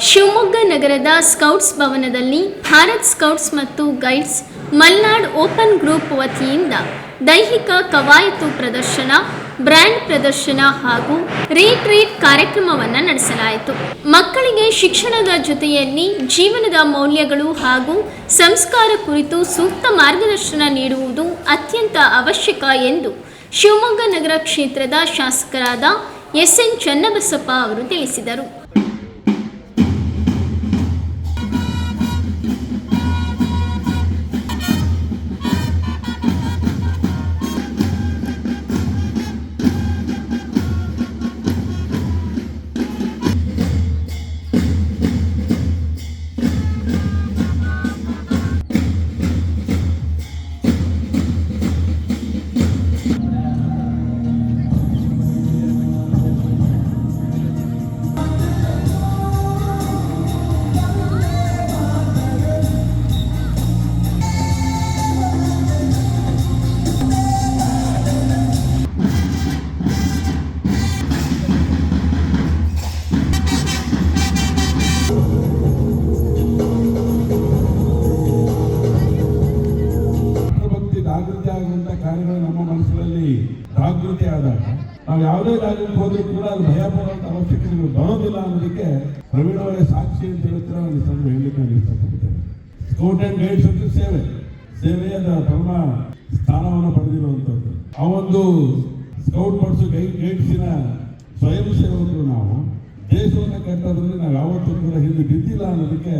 ಶಿವಮೊಗ್ಗ ನಗರದ ಸ್ಕೌಟ್ಸ್ ಭವನದಲ್ಲಿ ಭಾರತ್ ಸ್ಕೌಟ್ಸ್ ಮತ್ತು ಗೈಡ್ಸ್ ಮಲ್ನಾಡ್ ಓಪನ್ ಗ್ರೂಪ್ ವತಿಯಿಂದ ದೈಹಿಕ ಕವಾಯತು ಪ್ರದರ್ಶನ, ಬ್ರ್ಯಾಂಡ್ ಪ್ರದರ್ಶನ ಹಾಗೂ ರೀಟ್ರೀಟ್ ಕಾರ್ಯಕ್ರಮವನ್ನು ನಡೆಸಲಾಯಿತು. ಮಕ್ಕಳಿಗೆ ಶಿಕ್ಷಣದ ಜೊತೆಯಲ್ಲಿ ಜೀವನದ ಮೌಲ್ಯಗಳು ಹಾಗೂ ಸಂಸ್ಕಾರ ಕುರಿತು ಸೂಕ್ತ ಮಾರ್ಗದರ್ಶನ ನೀಡುವುದು ಅತ್ಯಂತ ಅವಶ್ಯಕ ಎಂದು ಶಿವಮೊಗ್ಗ ನಗರ ಕ್ಷೇತ್ರದ ಶಾಸಕರಾದ ಎಸ್ ಎನ್ ಚನ್ನಬಸಪ್ಪ ಅವರು ತಿಳಿಸಿದರು. ಕಾರ್ಯಗಳು ನಮ್ಮ ಮನಸ್ಸಿನಲ್ಲಿ ಜಾಗೃತಿ ಆದಾಗ ನಾವು ಯಾವುದೇ ಜಾಗಕ್ಕೆ ಹೋದ್ರೂ ಕೂಡ ಅದು ಭಯ ಪಡುವಂತ ಅವಶ್ಯಕತೆಗಳು ಬರೋದಿಲ್ಲ ಅನ್ನೋದಕ್ಕೆ ಪ್ರವೀಣ್ ಅವರೇ ಸಾಕ್ಷಿ ಅಂತ ಹೇಳ್ತಾರೆ ಒಂದು ಸಣ್ಣ ಹೇಳಲಿಕ್ಕೆ ನಾನು ಇಷ್ಟಪಡ್ತೇನೆ. ಸ್ಕೌಟ್ ಅಂಡ್ ಗೈಡ್ಸ್ ಅಂತ ಸೇವೆ. ಸೇವೆಯ ತಮ್ಮ ಸ್ಥಾನವನ್ನು ಪಡೆದಿರುವಂಥದ್ದು. ಆ ಒಂದು ಸ್ಕೌಟ್ ಪಡಿಸೋ ಗೈ ಗೈಡ್ಸಿನ ಸ್ವಯಂ ಸೇವಕರು ನಾವು. ದೇಶವನ್ನು ಕಟ್ಟೋದ್ರಲ್ಲಿ ನಾವು ಯಾವತ್ತೂ ಕೂಡ ಹಿಂದೆ ಬಿದ್ದಿಲ್ಲ ಅನ್ನೋದಕ್ಕೆ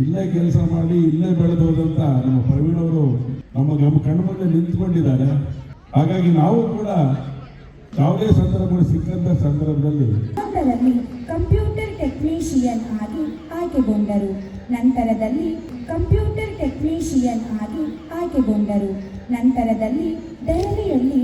ಇಲ್ಲೇ ಕೆಲಸ ಮಾಡಿ ಇಲ್ಲೇ ಬೆಳೆದೋದಂತ ನಮ್ಮ ಪ್ರವೀಣ್ ಅವರು ನಮ್ಮ ನಮ್ಮ ಕಣ್ಣು ಮುಂದೆ ನಿಂತ್ಕೊಂಡಿದ್ದಾರೆ. ಹಾಗಾಗಿ ನಾವು ಕೂಡ ಯಾವುದೇ ಸಂದರ್ಭಗಳು ಸಿಕ್ಕಂತ ಸಂದರ್ಭದಲ್ಲಿ ಕಂಪ್ಯೂಟರ್ ಟೆಕ್ನಿಷಿಯನ್ ಆಗಿ ಆಯ್ಕೆಗೊಂಡರು. ನಂತರದಲ್ಲಿ ಕಂಪ್ಯೂಟರ್ ಟೆಕ್ನಿಷಿಯನ್ ಆಗಿ ಆಯ್ಕೆಗೊಂಡರು. ನಂತರದಲ್ಲಿ ದೆಹಲಿಯಲ್ಲಿ